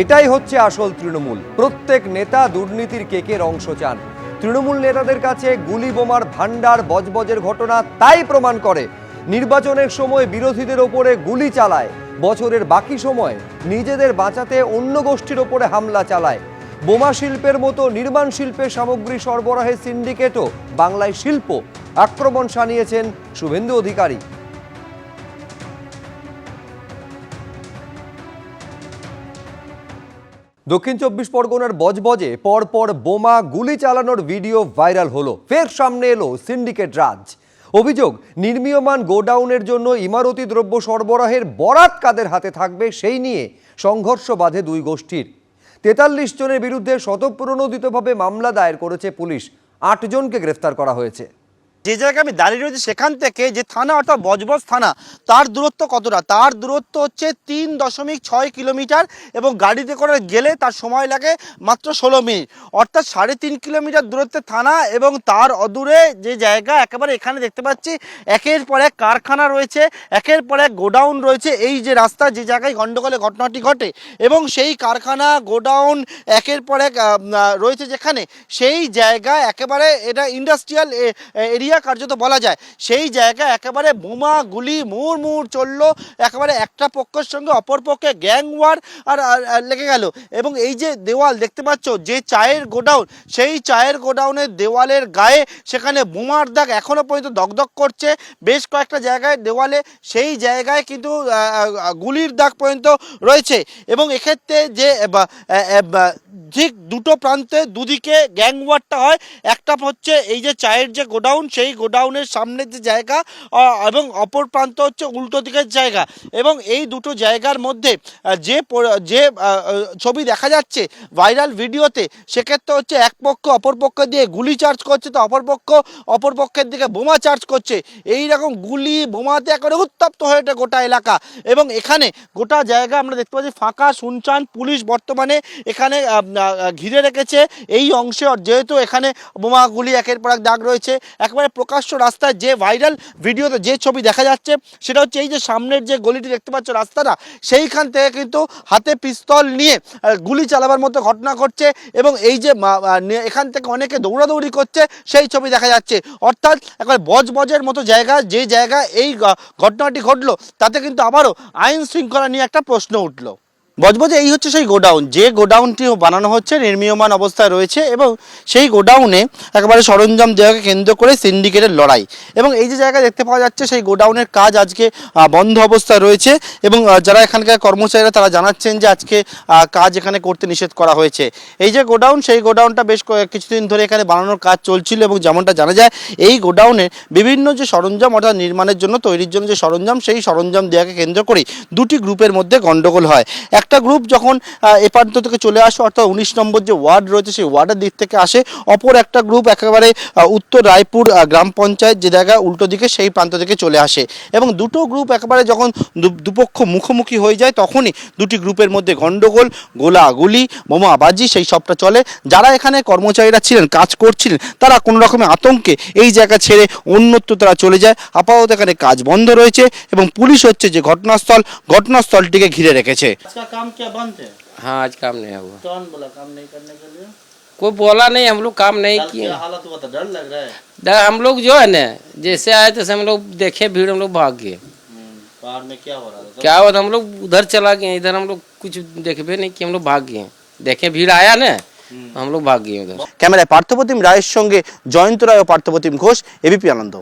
এটাই হচ্ছে আসল তৃণমূল। প্রত্যেক নেতা দুর্নীতির কেকের অংশ চান। তৃণমূল নেতাদের কাছে গুলি বোমার ভাণ্ডার, বজবজের ঘটনা তাই প্রমাণ করে। নির্বাচনের সময় বিরোধীদের ওপরে গুলি চালায়। বছরের বাকি সময় নিজেদের বাঁচাতে অন্য গোষ্ঠীর ওপরে হামলা চালায়। বোমা শিল্পের মতো নির্মাণ শিল্পের সামগ্রী সরবরাহের সিন্ডিকেটও বাংলায় শিল্প আক্রমণ সানিয়েছেন শুভেন্দু অধিকারী। দক্ষিণ চব্বিশ পরগনার বজবজে পরপর বোমা গুলি চালানোর ভিডিও ভাইরাল হলো। ফের সামনে এলো সিন্ডিকেট রাজ। অভিযোগ, নির্মীয়মান গোডাউনের জন্য ইমারতি দ্রব্য সরবরাহের বরাত কাদের হাতে থাকবে সেই নিয়ে সংঘর্ষ বাধে দুই গোষ্ঠীর। তেতাল্লিশ জনের বিরুদ্ধে শতপ্রণোদিতভাবে মামলা দায়ের করেছে পুলিশ। আটজনকে গ্রেফতার করা হয়েছে। যে জায়গায় আমি দাঁড়িয়ে রয়েছি সেখান থেকে যে থানা অর্থাৎ বজবজ থানা, তার দূরত্ব কতটা? তার দূরত্ব হচ্ছে তিন দশমিক ছয় কিলোমিটার এবং গাড়িতে করে গেলে তার সময় লাগে মাত্র ষোলো মিনিট। অর্থাৎ সাড়ে তিন কিলোমিটার দূরত্বে থানা এবং তার অদূরে যে জায়গা একেবারে এখানে দেখতে পাচ্ছি, একের পর এক কারখানা রয়েছে, একের পর এক গোডাউন রয়েছে। এই যে রাস্তা, যে জায়গায় গণ্ডগোলে ঘটনাটি ঘটে এবং সেই কারখানা, গোডাউন একের পর এক রয়েছে যেখানে সেই জায়গা একেবারে এটা ইন্ডাস্ট্রিয়াল এরিয়া কার্যত বলা যায়। সেই জায়গা একেবারে বোমা, গুলি, মুড় মুড় চলল, একেবারে একটা পক্ষের সঙ্গে অপর পক্ষে গ্যাং ওয়ার আর লেগে গেল। এবং এই যে দেওয়াল দেখতে পাচ্ছ, যে চায়ের গোডাউন, সেই চায়ের গোডাউনের দেওয়ালের গায়ে সেখানে বোমার দাগ এখনও পর্যন্ত দগদগ করছে। বেশ কয়েকটা জায়গায় দেওয়ালে সেই জায়গায় কিন্তু গুলির দাগ পর্যন্ত রয়েছে। এবং এক্ষেত্রে যে ঠিক দুটো প্রান্তে দুদিকে গ্যাং ওয়ারটা হয়। একটা হচ্ছে এই যে চায়ের যে গোডাউন, সেই গোডাউনের সামনের যে জায়গা এবং অপর প্রান্ত হচ্ছে উল্টো দিকের জায়গা। এবং এই দুটো জায়গার মধ্যে যে যে ছবি দেখা যাচ্ছে ভাইরাল ভিডিওতে, সেক্ষেত্রে হচ্ছে এক পক্ষ অপর পক্ষ দিয়ে গুলি চার্জ করছে, তো অপর পক্ষ, অপর পক্ষের দিকে বোমা চার্জ করছে। এই রকম গুলি বোমাতে একেবারে উত্তপ্ত হয়ে ওঠে গোটা এলাকা। এবং এখানে গোটা জায়গা আমরা দেখতে পাচ্ছি ফাঁকা শুনছান পুলিশ বর্তমানে এখানে ঘিরে রেখেছে। এই অংশে যেহেতু এখানে বোমাগুলি একের পর এক দাগ রয়েছে, একবারে প্রকাশ্য রাস্তায় যে ভাইরাল ভিডিওতে যে ছবি দেখা যাচ্ছে, সেটা হচ্ছে এই যে সামনের যে গলিটি দেখতে পাচ্ছ রাস্তাটা, সেইখান থেকে কিন্তু হাতে পিস্তল নিয়ে গুলি চালাবার মতো ঘটনা ঘটছে এবং এই যে এখান থেকে অনেকে দৌড়াদৌড়ি করছে, সেই ছবি দেখা যাচ্ছে। অর্থাৎ একবার বজবজের মতো জায়গা, যে জায়গা এই ঘটনাটি ঘটলো, তাতে কিন্তু আবারও আইন শৃঙ্খলা নিয়ে একটা প্রশ্ন উঠল। বজবজে এই হচ্ছে সেই গোডাউন। যে গোডাউনটি বানানো হচ্ছে, নির্মীয়মান অবস্থায় রয়েছে এবং সেই গোডাউনে একেবারে সরঞ্জাম দেওয়াকে কেন্দ্র করে সিন্ডিকেটের লড়াই। এবং এই যে জায়গায় দেখতে পাওয়া যাচ্ছে, সেই গোডাউনের কাজ আজকে বন্ধ অবস্থায় রয়েছে এবং যারা এখানকার কর্মচারীরা, তারা জানাচ্ছেন যে আজকে কাজ এখানে করতে নিষেধ করা হয়েছে। এই যে গোডাউন, সেই গোডাউনটা বেশ কিছুদিন ধরে এখানে বানানোর কাজ চলছিল এবং যেমনটা জানা যায়, এই গোডাউনে বিভিন্ন যে সরঞ্জাম অর্থাৎ নির্মাণের জন্য তৈরির জন্য যে সরঞ্জাম, সেই সরঞ্জাম দেওয়াকে কেন্দ্র করেই দুটি গ্রুপের মধ্যে গন্ডগোল হয়। একটা গ্রুপ যখন এ প্রান্ত থেকে চলে আসে, অর্থাৎ উনিশ নম্বর যে ওয়ার্ড রয়েছে, সেই ওয়ার্ডের দিক থেকে আসে, অপর একটা গ্রুপ একেবারে উত্তর রায়পুর গ্রাম পঞ্চায়েত যে জায়গা, উল্টো দিকে সেই প্রান্ত থেকে চলে আসে। এবং দুটো গ্রুপ একেবারে যখন দুপক্ষ মুখোমুখি হয়ে যায়, তখনই দুটি গ্রুপের মধ্যে গন্ডগোল, গোলাগুলি, বোমাবাজি, সেই সবটা চলে। যারা এখানে কর্মচারীরা ছিলেন, কাজ করছিলেন, তারা কোনো রকমের আতঙ্কে এই জায়গা ছেড়ে অন্যত্র তারা চলে যায়। আপাতত এখানে কাজ বন্ধ রয়েছে এবং পুলিশ হচ্ছে যে ঘটনাস্থল, ঘটনাস্থলটিকে ঘিরে রেখেছে। কাম কে বন্ধ हाँ आज काम नहीं हुआ कौन बोला काम नहीं करने के लिए कोई बोला नहीं हम लोग काम नहीं किए हालत हुआ था डर लग रहा है डर हम लोग जो है ना जैसे आए तैसे हम लोग देखे भीड़ हम लोग भाग गए पहाड़ में क्या हो रहा था क्या हुआ था हम लोग उधर चला गए इधर हम लोग कुछ देखबे नहीं कि हम लोग भाग गए देखे भीड़ आया ना हम लोग भाग गए उधर ক্যামেরায় পার্থপ্রতিম রায়ের সঙ্গে জয়ন্ত রায় ও পার্থপ্রতিম ঘোষ এবিপি আনন্দ